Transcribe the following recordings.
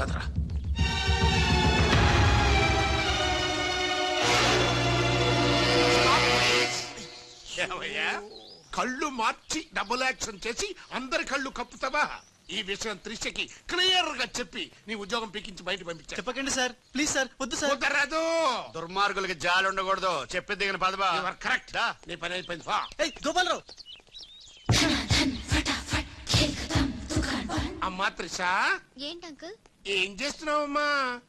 పదరా. ఏమయ్యా? కళ్ళు మార్చి double action చేసి అందరి కళ్ళు కప్పుతావా? ఈ విషయం త్రిషకి క్లియర్గా చెప్పి నీ ఉద్యోగం పీకించి బయట పంపించా. చెప్పకండి సార్. ప్లీజ్ సార్ వద్దు సార్. కుదరదు. దుర్మార్గులకి జాలి ఉండకూడదు. చెప్పి దిగిన పదబా కరెక్ట్ నీ పని అయిపోయింది. ఏయ్ గోపాలరావు. అమ్మా త్రిష. ఏంటి అంకుల్? ఏం చేస్తున్నావమ్మా?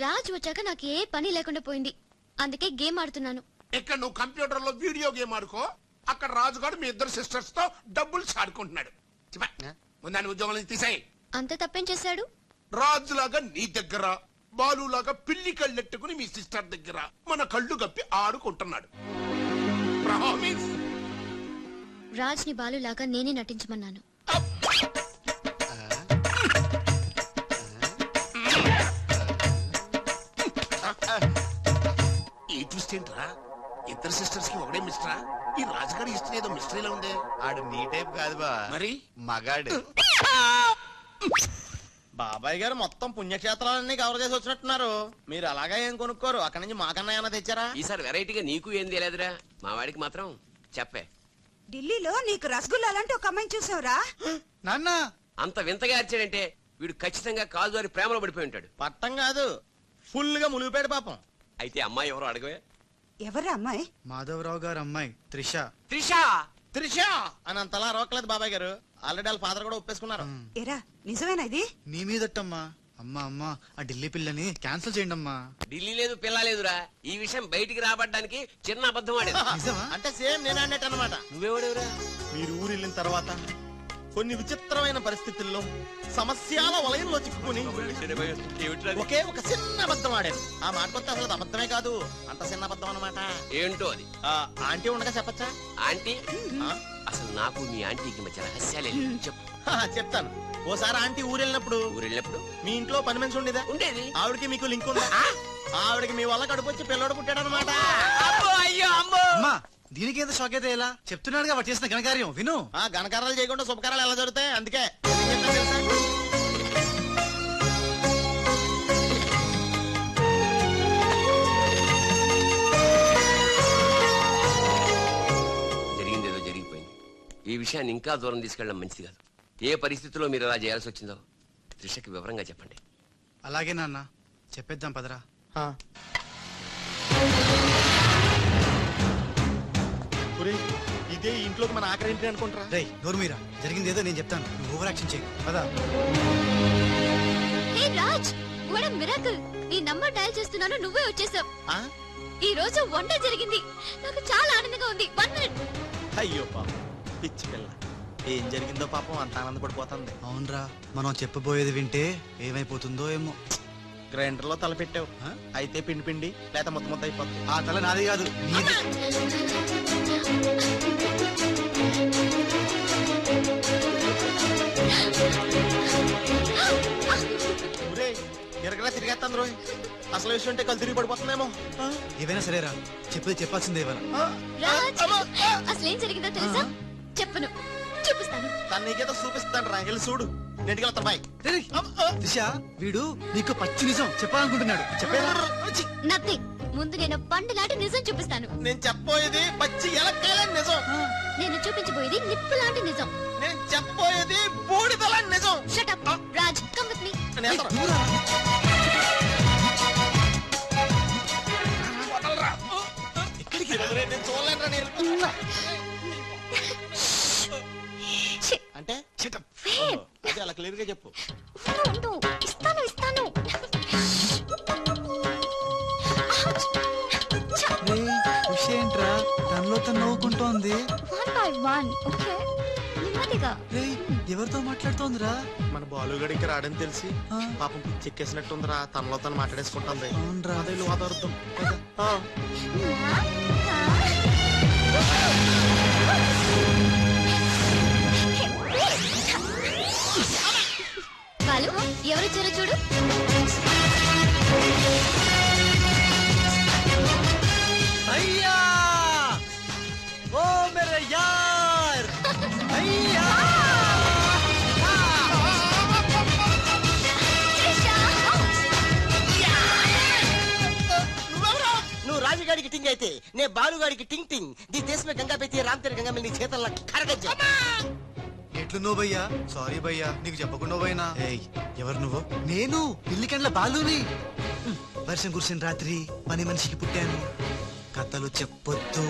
రాజ్ వచ్చాక నాకు ఏ పని లేకుండా పోయింది. అందుకే గేమ్ ఆడుతున్నాను. ఇక్కడ నువ్వు కంప్యూటర్లో వీడియో గేమ్ ఆడుకో. అక్కడ రాజుగాడు మీ ఇద్దరు సిస్టర్స్తో డబ్బులు ఆడుకుంటున్నాడు చెప్పా. ముందాని ఉద్యోగం నుంచి తీసాయి. అంత తప్పేం చేశాడు? రాజులాగా నీ దగ్గర బాలులాగా పిల్లి కళ్ళెట్టుకుని మీ సిస్టర్ దగ్గర మన కళ్ళు గప్పి ఆడుకుంటున్నాడు. ప్రామిస్ రాజ్ని బాలులాగా నేనే నటించమన్నాను. ఈ ట్విస్ట్ ఏంట్రా? ఇద్దరు సిస్టర్స్కి ఒకటే మిస్టరా ఈ రాజుగారి హిస్టరీ ఏదో మిస్టరీలో ఉందే. ఆడు నీ టైప్ కాదు బా. మరి? మగాడు. బాబాయ్ గారు మొత్తం పుణ్యక్షేత్రాలన్నీ కవర్ చేసి వచ్చినట్టున్నారు. మీరు అలాగా ఏం కొనుక్కోరు? అక్కడి నుంచి మాకన్నా ఏమైనా తెచ్చారా? ఈసారి వెరైటీగా నీకు ఏం తెలియదురా? మా వాడికి మాత్రం చెప్పే. ఢిల్లీలో నీకు రసగుల్లా లాంటి ఒక అమ్మాయిని చూసావురా? నాన్న! అంత వింతగా అరిచాడంటే వీడు ఖచ్చితంగా కాలు జారి ప్రేమలో పడిపోయి ఉంటాడు. పట్టం కాదు. ఫుల్గా మునిగిపోయాడు పాపం. అయితే అమ్మాయి ఎవరో అడగవే. ఎవరా అమ్మాయి? మాధవరావు గారు అమ్మాయి త్రిష. త్రిష! త్రిష! అని అంతలా రోకలేదు బాబాయ్ గారు. ఆల్రెడీ వాళ్ళ ఫాదర్ కూడా ఒప్పేసుకున్నారు. ఎరా నిజమేనా ఇది? నీ మీదట్టమ్మా. అమ్మా అమ్మా ఆ ఢిల్లీ పిల్లని క్యాన్సిల్ చేయండి అమ్మా ఢిల్లీ లేదు పిల్ల లేదురా. ఈ విషయం బయటికి రాబడ్డానికి చిన్న అబద్ధం ఆడేది అంటే సేమ్ నేను అన్నట్టు అనమాట నువ్వెవడెవరా? మీరు ఊరు వెళ్ళిన తర్వాత కొన్ని విచిత్రమైన పరిస్థితుల్లో సమస్యల వలయంలో చిక్కుకుని ఒకే ఒక చిన్న అబద్ధం ఆడాను. ఆ మాట కొత్త అసలు అది అబద్ధమే కాదు. అంత చిన్న అబద్ధం అనమాట ఏంటో అది? ఆంటీ ఉండగా చెప్పచ్చా? ఆంటీ? అసలు నాకు మీ ఆంటీకి మధ్య రహస్యాలే. చెప్పు. చెప్తాను. ఓసారి ఆంటీ ఊరు వెళ్ళినప్పుడు ఊరు వెళ్ళినప్పుడు మీ ఇంట్లో పని మనిషి ఉండేదా? ఉండేది. ఆవిడకి మీకు లింక్ ఉందా? ఆవిడకి మీ వల్ల కడుపు వచ్చి పిల్లడు పుట్టాడు అనమాట అమ్మో అయ్యో అమ్మో! అమ్మా దీనికి ఎంత షాక్ అయితే ఎలా? చెప్తున్నాడుగా వాడు చేసిన ఘనకార్యం. విను. ఆ ఘనకారాలు చేయకుండా శుభకారాలు ఎలా జరుగుతాయి? అందుకే? జరిగింది ఏదో జరిగిపోయింది. ఈ విషయాన్ని ఇంకా దూరం తీసుకెళ్ళడం మంచిది కాదు. ఏ పరిస్థితిలో మీరు అలా చేయాల్సి వచ్చిందో త్రిషకి వివరంగా చెప్పండి. అలాగే నాన్న. చెప్పేద్దాం పదరా. ఇదే ఈ ఇంట్లోకి మన ఆఖరి ఇంటి అనుకుంటారా? రేయ్ నోర్మీరా జరిగింది ఏదో నేను చెప్తాను. నువ్వు ఓవర్ యాక్షన్ చేయి. పదా. హే రాజ్ వాట్ మిరాకిల్ నీ నంబర్ డయల్ చేస్తున్నాను నువ్వే వచ్చేసావు. ఆ? ఈ రోజు వండర్ జరిగింది. నాకు చాలా ఆనందంగా ఉంది. వన్ మినిట్ అయ్యో పాపం. పిచ్చి పిల్ల. ఏం జరిగిందో పాపం అంత ఆనందపడిపోతుంది. అవునరా మనం చెప్పబోయేది వింటే ఏమైపోతుందో ఏమో. గ్రైండర్లో తల పెట్టావు? అయితే పిండి పిండి లేక ముద్ద ముద్ద అయిపోతుంది ఆ తల నాది కాదు నీది ఒరే ఎరగలా తిరిగేస్తాను రోయ్ అసలు విషయం ఉంటే కళ్ళు తిరిగి పడిపోతుందేమో ఆ? ఏవైనా సరేరా చెప్పేది చెప్పాల్సిందే ఇవాళ? రాజ్! అసలు ఏం జరిగిందో తెలుసా చెప్పను చూపిస్తాను. తను నీకేదో చూపిస్తాను రా. వెళ్ళి చూడు. నెటికి వెళ్తా బాయ్. దిశ వీడు నీకు పచ్చి నిజం చెప్పాలనుకుంటున్నాడు. చెప్పేదా? నథింగ్. ముందు నేను పండు లాంటి నిజం చూపిస్తాను. నేను చెప్పబోయేది పచ్చి ఎలక్కాయలని నిజం. నేను చూపించబోయేది నిప్పు లాంటి నిజం. నేను చెప్పబోయేది బూడిదలని నిజం. Shut up Raj come with me నేను వెళ్తాను. క్లియర్గా చెప్పు. ఉండు. ఇస్తాను ఇస్తాను. ఏంట్రా తనలో తను నవ్వుకుంటోంది. One by one, okay? నెమ్మదిగా. రేయ్ ఎవరితో మాట్లాడుతోందిరా? మన బాలుగడికి రాడని తెలిసి ఆ. పాపం చెక్కేసినట్టుందిరా తనలో తను మాట్లాడేసుకుంటుంది. అవునరా. అదే అదర్థం బాలు అయితే నే బాలుగాడికి టింగ్ టింగ్. ది దేశమే గంగా పెట్టి రామ్ తెర గంగా నీ చేతల్లో కరగజ్జ. ఎట్లు నువ్వు భయ్యా? సారీ భయ్యా నీకు చెప్పకుండా పోయినా? ఏయ్ ఎవరు నువ్వు? నేను పిల్లికండ్ల బాలుని. వర్షం కురిసిన రాత్రి పని మనిషికి పుట్టాను. కథలు చెప్పొద్దు.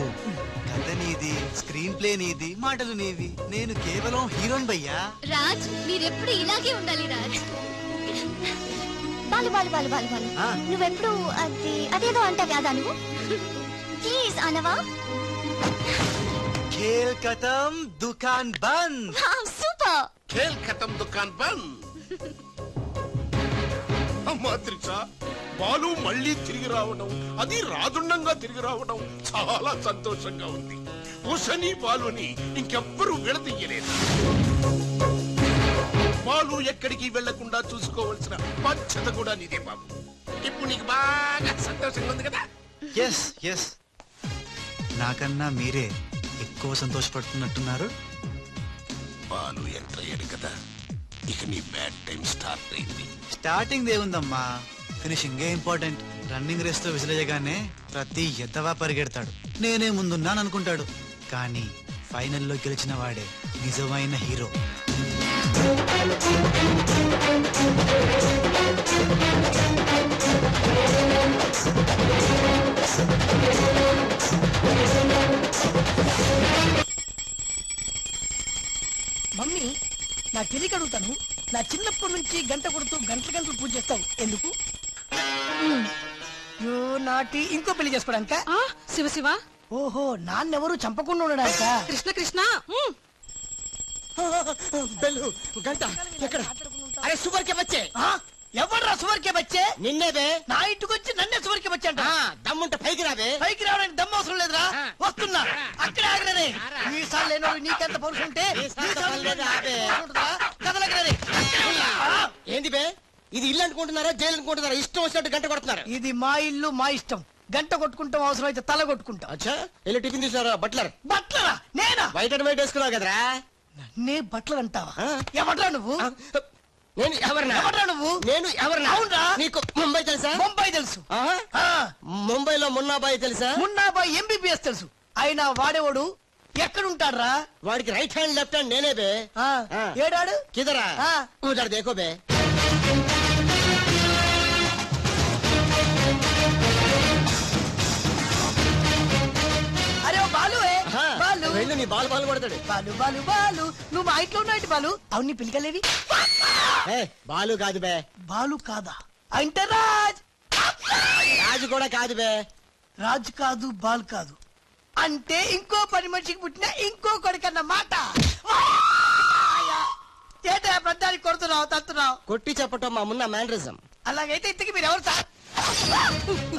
కథ నీది స్క్రీన్ ప్లే నీది మాటలు నీవి. నేను కేవలం హీరోన్ భయ్యా. రాజ్ మీరెప్పుడు ఇలాగే ఉండాలి రాజ్? బాలు బాలు బాలు బాలు బాలు. నువ్వెప్పుడు అది అదేదో అంటావు కదా నువ్వు? ప్లీజ్ అనవా? ఖేల్ కథం దుకాన్ బంద్. సూపర్. ఖేల్ ఖతం దుకాన్ బంద్. అమ్మా త్రిష బాలు మళ్ళీ తిరిగి రావడం అది రాజుండంగా తిరిగి రావడం చాలా సంతోషంగా ఉంది. ఉషని బాలుని ఇంకెవ్వరూ విడదీయలేదు. బాలు ఎక్కడికి వెళ్ళకుండా చూసుకోవాల్సిన బాధ్యత కూడా నీదే బాబు. ఇప్పుడు నీకు బాగా సంతోషంగా ఉంది కదా? ఎస్ ఎస్ నాకన్నా మీరే ఎక్కువ సంతోషపడుతున్నట్టున్నారు. బాలు ఎంటర్ అయ్యాడు కదా. ఇక నీ బ్యాడ్ టైం స్టార్ట్ అయింది. స్టార్టింగ్ దేవుందమ్మా. Finishing important. రన్నింగ్ రేస్తో విసిరేయగానే ప్రతి ఎద్దవా పరిగెడతాడు. నేనే ముందున్నాను అనుకుంటాడు కానీ ఫైనల్లో గెలిచిన వాడే నిజమైన హీరో. మమ్మీ నా తెలియక అడుగుతాను. నా చిన్నప్పటి నుంచి గంట కొడుతూ గంటల గంటలు పూజ చేస్తావు. ఎందుకు? యో నాటి ఇంకో పెళ్ళి చేసుకోవడానిక ఆ, శివ శివ. ఓహో నాన్నెవరు చంపకుండా ఉండడానిక? కృష్ణ కృష్ణ ఉమ్. బెల్లు గంట ఎక్కడ? అరే సూపర్ కే బచ్చే ఎవడ్రా సువర్కే బచ్చే? నిన్నే బే నా ఇంటికి వచ్చి నన్నే సువర్కే బచ్చే అంట. ఆ, దమ్ముంటే పైకి రాబే పైకి రావడానికి నీకెంత పరుసు ఉంటే ఏంది బే? ఇది ఇల్లు అనుకుంటున్నారా జైలు అనుకుంటున్నారా? ఇష్టం వచ్చినట్టు గంట కొడుతున్నారు. ఇది మా ఇల్లు మా ఇష్టం. గంట కొట్టుకుంటాం అవసరం అయితే తల కొట్టుకుంటాం. అచ్చా వెళ్ళి టిఫిన్ తీసుకురా బట్లర్. బట్లరా? నేనా? వైట్ అండ్ వైట్ వేసుకున్నావు కదరా? నే బట్టలు అంటావా. ఎవడ్రా నువ్వు? నేను ఎవరినా? ఎవడ్రా నువ్వు? నేను ఎవరినా? అవునురా. నీకు ముంబై తెలుసా? ముంబై తెలుసు. ముంబైలో మున్నాబాయి తెలుసా? మున్నాబాయ్ ఎంబీబీఎస్ తెలుసు. అయినా వాడేవాడు ఎక్కడుంటాడ్రా? వాడికి రైట్ హ్యాండ్ లెఫ్ట్ హ్యాండ్ నేనే బే. ఏడాడు? కిదరా. ఉదర్ దేకో బే. వెళ్ళు నీ బాల్ బాల్ కొడతాడు. బాలు బాలు బాలు. నువ్వు మా ఇంట్లో ఉన్నాడు బాలు? అవును నీ పిలికలేవి బాలు కాదు బే. బాలు కాదా? అంటే రాజ్. రాజు కూడా కాదు బే. రాజు కాదు బాల్ కాదు. అంటే ఇంకో పని మనిషికి పుట్టిన ఇంకో కొడుకన్న మాట ఏంటా పెద్దానికి కొడుతున్నావు తత్తున్నావు కొట్టి చెప్పటం మా మున్న మేనరిజం అలాగైతే ఇంతకి మీరు ఎవరు సార్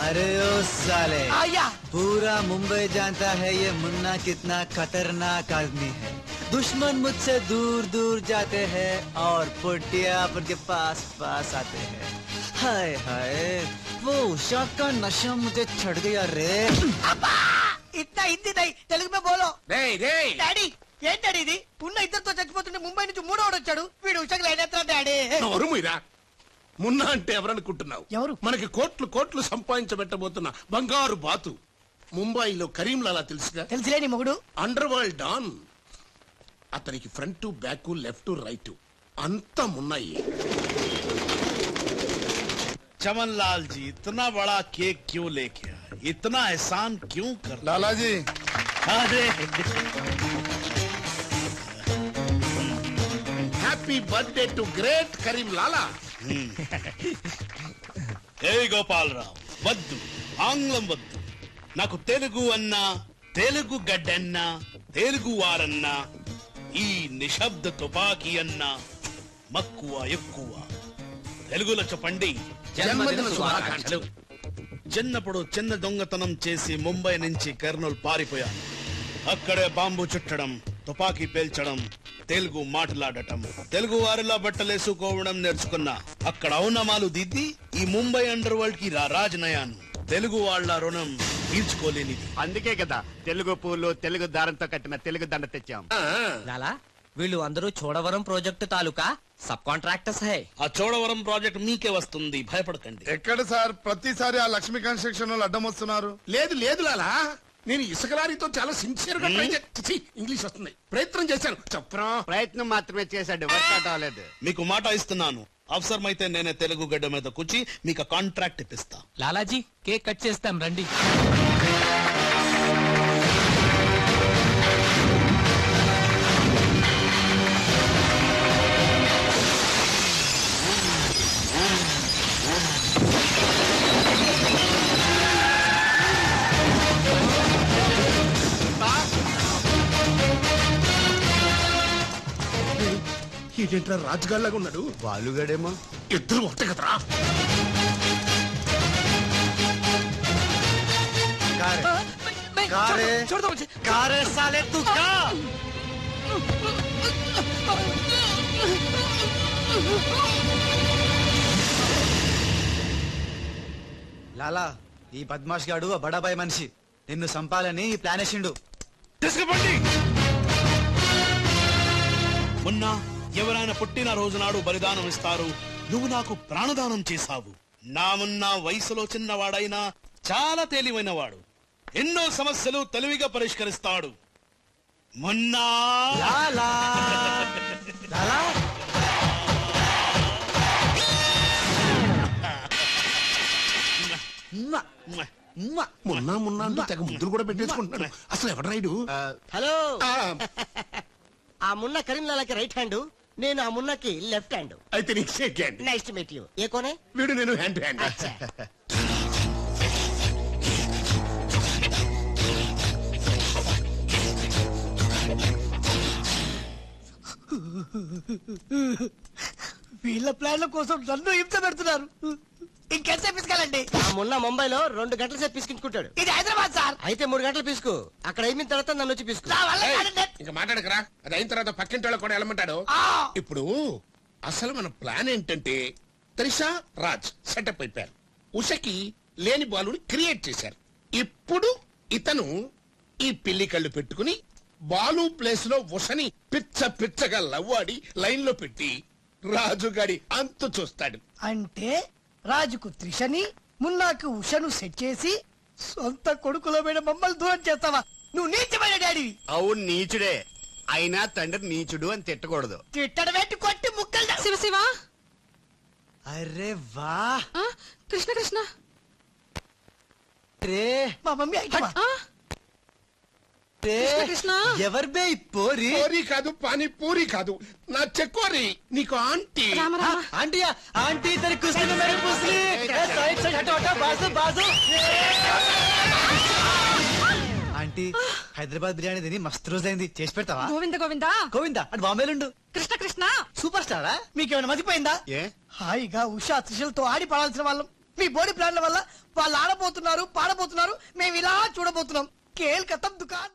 अरे ओ साले అయ్యా पूरा मुंबई जानता है ये मुन्ना कितना खतरनाक आदमी है दुश्मन मुझसे दूर दूर जाते हैं और पुटिया के पास पास आते हैं हाय हाय वो उषा का नशा मुझे चढ़ गया रे ఇట్లా హిందీ తెలుగు మే బోలో. రేయ్ రేయ్. డాడీ ఏం డాడీ ఇది? ఉన్న ఇద్దరితో చచ్చిపోతుంటే ముంబై నుంచి మూడోడు వచ్చాడు వీడు ఉషకు లైన్ డాడీ? నోరు మీరా మున్నా అంటే ఎవరనుకుంటున్నావు? ఎవరు? మనకి కోట్లు కోట్లు సంపాదించబెట్టబోతున్న బంగారు బాతు. ముంబైలో కరీంలాలా తెలుసుగా? తెలుసులే నీ మొగుడు. Underworld don. అతనికి ఫ్రంట్ బ్యాక్ లెఫ్ట్ రైట్. అంతా మున్నాయి. चमन लाल जी इतना बड़ा केक क्यों लेके आए इतना एहसान क्यों कर లాలాజీ अरे happy birthday to great Karim Lala ఏ గోపాలరావు వద్దు ఆంగ్లం వద్దు నాకు తెలుగు అన్నా తెలుగు గడ్డన్నా తెలుగు వారన్నా ఈ నిశ్శబ్ద తుపాకీ అన్నా మక్కువ ఎక్కువ తెలుగులో చెప్పండి జన్మదిన శుభాకాంక్షలు. చిన్నప్పుడు చిన్న దొంగతనం చేసి ముంబై నుంచి కర్నూలు పారిపోయాను. అక్కడే బాంబు చుట్టడం తుపాకీ పేల్చడం తెలుగు మాట్లాడటం తెలుగు వారిలా బట్టలేసుకోవడం నేర్చుకున్నా. అక్కడ అవునమాలు దిద్ది ఈ ముంబై అండర్ వరల్డ్కి రా రాజనయాను. తెలుగు వాళ్ళ రుణం తీర్చుకోలేనిది. అందుకే కదా తెలుగు పూలు తెలుగు దారంతో కట్టిన తెలుగు దండ తెచ్చాం. లాలా వీళ్ళు అందరూ Chodavaram project taluka sub contractors high. ఆ చోడవరం ప్రాజెక్ట్ మీకే వస్తుంది. భయపడకండి. ఎక్కడ సార్? ప్రతిసారి ఆ లక్ష్మీ కన్స్ట్రక్షన్ వాళ్ళు అడ్డం వస్తున్నారు. లేదు లేదు లాలా. నేను ఇసుక లారీతో చాలా సిన్సియర్గా ట్రై చేసి ఇంగ్లీష్ వస్తుంది. ప్రయత్నం చేశాను. చెప్పరా? ప్రయత్నం మాత్రమే చేశాడు వర్కౌట్ అవ్వలేదు. మీకు మాట ఇస్తున్నాను. అవసరమైతే నేనే తెలుగు గడ్డ మీద కూర్చి మీకు కాంట్రాక్ట్ ఇప్పిస్తా. లాలాజీ కేక్ కట్ చేస్తాం రండి. ఏంటంటే రాజుగాళ్ళగా ఉన్నాడు? బాలుగాడేమో. ఇద్దరు ఒకటే కదరా. కారే. కారే. సాలే తు కా. లాలా ఈ బద్మాష్ గాడు ఆ బడాబాయ్ మనిషి. నిన్ను సంపాలని ఈ ప్లాన్ వేసిండు తీసుకుపండి. మొన్న. ఎవరైనా పుట్టిన రోజు నాడు బలిదానం ఇస్తారు నువ్వు నాకు ప్రాణదానం చేశావు. నా మున్న వయసులో చిన్నవాడైనా చాలా తేలివైన వాడు ఎన్నో సమస్యలు తెలివిగా పరిష్కరిస్తాడు. మొన్నా. మొన్న మొన్న అంటూ తెగ ముద్దులు కూడా పెట్టేసుకుంటున్నాడు. అసలు ఎవడు రైడు హలో! ఆ, ఆ మున్న కరీంలాలకి రైట్ హ్యాండ్. నేను ఆ మున్నకి లెఫ్ట్ హ్యాండ్. అయితే నీకు shake hand. Nice to meet you ఏ కోనే? వీడు నేను హ్యాండ్ హ్యాండ్. వీళ్ళ ప్లాన్ల కోసం నన్ను హింస పెడుతున్నారు. ఇంకెంతసేపు పిసుకాలండి? మున్న ముంబైలో రెండు గంటల సేపు పిసికించుకుంటాడు. ఇది హైదరాబాద్ సార్. అయితే మూడు గంటలు పిసుకు. అక్కడ అయిన తర్వాత నన్ను వచ్చి పిసుకు. నా వల్ల కాదండి. ఇంకా మాట్లాడకరా. అది అయిన తర్వాత పక్కింటి వాళ్ళకి కూడా వెళ్ళమంటాడు. ఆ, ఇప్పుడు అసలు మన ప్లాన్ ఏంటంటే త్రిషా రాజ్ సెటప్ అయిపోయారు. ఉషకి లేని బాలుని క్రియేట్ చేశారు. ఇప్పుడు ఇతను ఈ పిల్లి కళ్ళు పెట్టుకుని బాలు ప్లేస్లో ఉషని పిచ్చ పిచ్చగా లవ్వాడి లైన్లో పెట్టి రాజుగాడి అంతు చూస్తాడు. అంటే రాజుకు త్రిషని మున్నాకు ఉషను సెట్ చేసి సొంత కొడుకులో మీద మమ్మల్ని దూరం చేస్తావా? నువ్వు నీచమైన డాడీ. అవును నీచుడే. అయినా తండ్రి నీచుడు అని తిట్టకూడదు. తిట్టడం పెట్టి కొట్టి ముక్కలు శివ శివ. అరే వా. కృష్ణ కృష్ణ. రే. మా మమ్మీ కృష్ణ, కృష్ణ. ఎవరు బే ఈ పోరి పూరి కాదు పానీ పూరి కాదు నా చెక్కోరి నీకు ఆంటీ రామ ఆ, రామ ఆంటీయా ఆంటీ तेरी कुछ नहीं मेरी पुसली ए साइड से हटो हटो बाजू बाजू ఆంటీ హైదరాబాద్ బిర్యానీ తిని మస్తు రోజైంది చేసి పెడతావా గోవింద గోవింద గోవిందా అటు బాంబేలుండు కృష్ణ కృష్ణ సూపర్ స్టారా మీకేమైనా మతిపోయిందా ఏ హాయిగా ఉషా త్రిషలతో ఆడి పాడాల్సిన వాళ్ళం మీ బాడీ ప్లాన్ల వల్ల వాళ్ళు ఆడబోతున్నారు పాడబోతున్నారు మేము ఇలా చూడబోతున్నాం కేల్ కథం దుకాన్